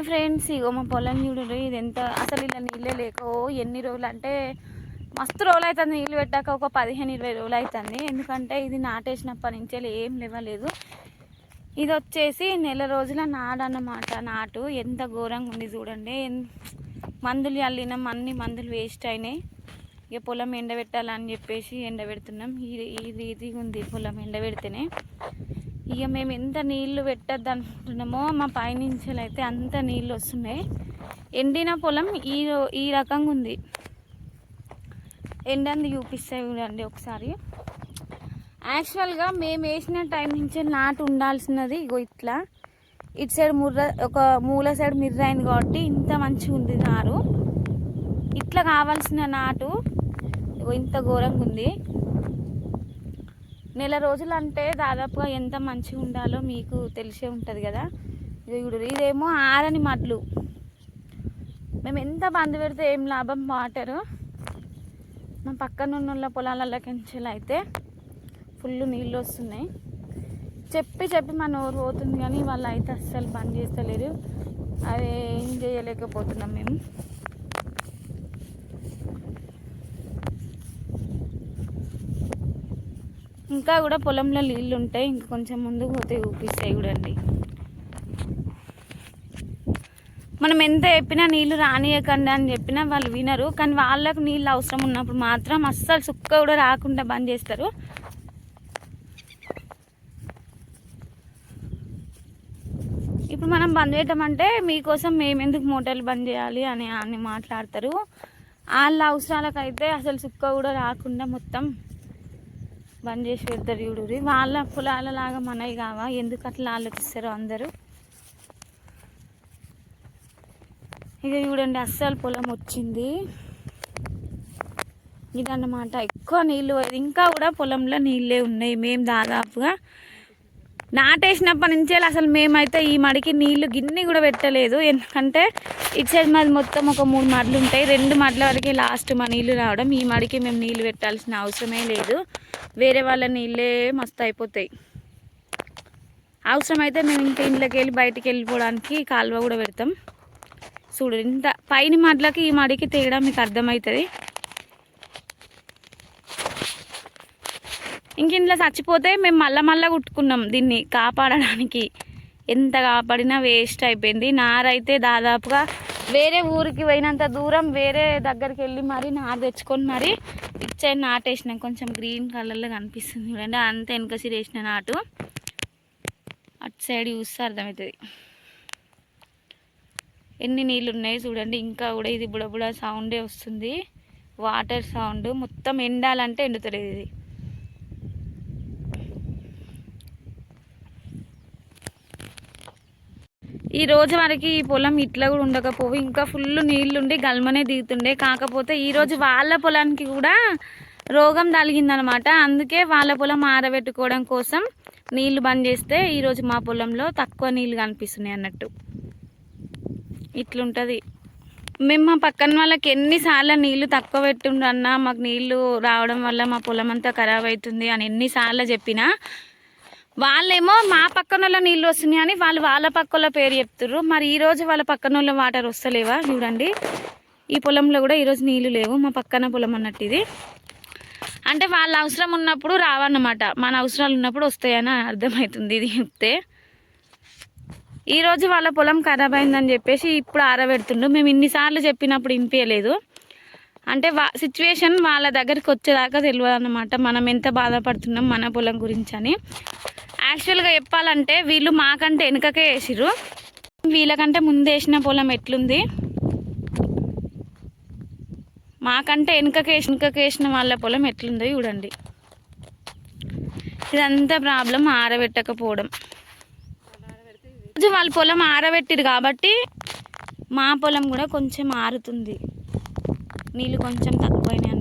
Hi friends ఇగో మా పొలం చూడు ఇది ఎంత అసలు ఇలా నీళ్ళే లేక ఎన్ని రోజులు అంటే మస్తు రోజులు అవుతుంది నీళ్ళు పెట్టాక ఒక పదిహేను ఇరవై రోజులు అవుతుంది ఎందుకంటే ఇది నాటేసినప్పటి నుంచి ఏం లేవలేదు. ఇది వచ్చేసి నెల రోజుల నాడన్నమాట నాటు. ఎంత ఘోరంగా ఉంది చూడండి. మందులు చల్లినాం అన్ని మందులు వేస్ట్ అయినాయి. ఇక పొలం ఎండబెట్టాలని చెప్పేసి ఎండబెడుతున్నాం. ఇది ఇది ఇది ఉంది పొలం ఎండబెడితేనే. ఇక మేము ఎంత నీళ్ళు పెట్టద్దు అనుకుంటున్నామో మా పైనుంచి అయితే అంత నీళ్ళు వస్తున్నాయి. ఎండిన పొలం ఈ ఈ రకంగా ఉంది. ఎండంది చూపిస్తాయి చూడండి ఒకసారి. యాక్చువల్గా మేము వేసిన టైం నుంచి నాటు ఉండాల్సినది ఇగో ఇట్లా. ఇటు సైడ్ ముర్ర ఒక మూల సైడ్ మిర్ర అయింది కాబట్టి ఇంత మంచిగా ఉంది నారు. ఇట్లా కావాల్సిన నాటు ఇగో ఇంత ఘోరంగా ఉంది. నెల రోజులు అంటే దాదాపుగా ఎంత మంచిగా ఉండాలో మీకు తెలిసే ఉంటుంది కదా. ఇది చూడు ఇదేమో ఆరని మడ్లు. మేము ఎంత బంద్ పెడితే ఏం లాభం వాటరు? మా పక్కన ఉన్న పొలాలకి అయితే ఫుల్ నీళ్ళు వస్తున్నాయి. చెప్పి చెప్పి మా నోరు పోతుంది కానీ వాళ్ళు అయితే అస్సలు బంద్ చేస్తలేరు. అవి ఏం చేయలేకపోతున్నాం మేము. ఇంకా కూడా పొలంలో నీళ్ళు ఉంటాయి ఇంకా కొంచెం ముందుకు పోతే చూపిస్తాయి చూడండి. మనం ఎంత చెప్పినా నీళ్ళు రానియకండి అని చెప్పినా వాళ్ళు వినరు కానీ వాళ్ళకు నీళ్ళు అవసరం ఉన్నప్పుడు మాత్రం అస్సలు సుక్క కూడా రాకుండా బంద్ చేస్తారు. ఇప్పుడు మనం బంద్ చేయటం అంటే మీకోసం మేము ఎందుకు మోటార్లు బంద్ చేయాలి అని అని మాట్లాడతారు. వాళ్ళ అవసరాలకైతే అసలు సుక్క కూడా రాకుండా మొత్తం బంద్ చేసి పెడతారు చూడురి వాళ్ళ పొలాల లాగా మనవి కావా? ఎందుకు అట్లా ఆలోచిస్తారు అందరూ? ఇక చూడండి అస్సలు పొలం వచ్చింది. ఇదన్నమాట. ఎక్కువ నీళ్ళు పోయేది. ఇంకా కూడా పొలంలో నీళ్ళే ఉన్నాయి. మేము దాదాపుగా నాటేసినప్పటి నుంచే అసలు మేమైతే ఈ మడికి నీళ్ళు గిన్నె కూడా పెట్టలేదు. ఎందుకంటే ఇటు సైడ్ మాది మొత్తం ఒక మూడు మడ్లు ఉంటాయి. రెండు మడల వరకు లాస్ట్ మా నీళ్ళు రావడం. ఈ మడికి మేము నీళ్ళు పెట్టాల్సిన అవసరమే లేదు. వేరే వాళ్ళ నీళ్ళే మస్తు అయిపోతాయి. అవసరమైతే మేము ఇంకా ఇంట్లోకి వెళ్ళి బయటికి వెళ్ళిపోవడానికి కాలువ కూడా పెడతాం. చూడు ఇంత పైన మడ్లకి ఈ మడికి తేడా మీకు అర్థమవుతుంది. ఇంక ఇంట్లో చచ్చిపోతే మేము మళ్ళా మళ్ళా కుట్టుకున్నాం దీన్ని కాపాడడానికి. ఎంత కాపాడినా వేస్ట్ అయిపోయింది. నారైతే దాదాపుగా వేరే ఊరికి పోయినంత దూరం వేరే దగ్గరికి వెళ్ళి మరి నారు తెచ్చుకొని మరి ఇచ్చే నాటేసిన కొంచెం గ్రీన్ కలర్లో కనిపిస్తుంది చూడండి. అంత వెనకసి వేసిన నాటు. అటు సైడ్ చూస్తే అర్థమవుతుంది. ఎన్ని నీళ్ళు ఉన్నాయి చూడండి. ఇంకా కూడా ఇది బుడబుడ సౌండే వస్తుంది. Water sound. మొత్తం ఎండాలంటే ఎండుతుంది ఇది. ఈ రోజు వరకు ఈ పొలం ఇట్లా కూడా ఉండకపోవు. ఇంకా ఫుల్ నీళ్ళుండి గల్మనే దిగుతుండే. కాకపోతే ఈరోజు వాళ్ళ పొలానికి కూడా రోగం తలిగిందనమాట అందుకే వాళ్ళ పొలం ఆరబెట్టుకోవడం కోసం నీళ్ళు బంద్ చేస్తే ఈరోజు మా పొలంలో తక్కువ నీళ్ళు కనిపిస్తున్నాయి అన్నట్టు. ఇట్లుంటుంది. మేము మా పక్కన వాళ్ళకి ఎన్నిసార్లు నీళ్ళు తక్కువ పెట్టుండన్నా మాకు నీళ్ళు రావడం వల్ల మా పొలం అంతా ఖరాబ్ అవుతుంది అని ఎన్నిసార్లు చెప్పినా వాళ్ళేమో మా పక్కన వాళ్ళ నీళ్ళు వస్తున్నాయి అని వాళ్ళు వాళ్ళ పక్కల పేరు చెప్తుర్రు. మరి ఈరోజు వాళ్ళ పక్కన వాళ్ళ వాటర్ వస్తలేవా? చూడండి. ఈ పొలంలో కూడా ఈరోజు నీళ్ళు లేవు. మా పక్కన పొలం అన్నట్టు ఇది. అంటే వాళ్ళ అవసరం ఉన్నప్పుడు రావన్నమాట. మన అవసరాలు ఉన్నప్పుడు వస్తాయని అర్థమవుతుంది ఇది చెప్తే. ఈరోజు వాళ్ళ పొలం ఖరాబ్ అయిందని చెప్పేసి ఇప్పుడు ఆరబెడుతుండు. మేము ఇన్నిసార్లు చెప్పినప్పుడు వినిపించలేదు అంటే వా సిచ్యువేషన్ వాళ్ళ దగ్గరికి వచ్చేదాకా తెలియదు అనమాట మనం ఎంత బాధపడుతున్నాం మన పొలం గురించి అని. యాక్చువల్గా చెప్పాలంటే వీళ్ళు మాకంటే వెనుకకే వేసిరు వీళ్ళకంటే ముందు వేసిన పొలం ఎట్లుంది? మాకంటే వెనుకకే వెనుకకే వేసిన వాళ్ళ పొలం ఎట్లుందో చూడండి. ఇదంతా ప్రాబ్లం ఆరబెట్టకపోవడం. రోజు వాళ్ళ పొలం ఆరబెట్టిరు కాబట్టి మా పొలం కూడా కొంచెం ఆరుతుంది. నీళ్ళు కొంచెం తక్కువైనాయి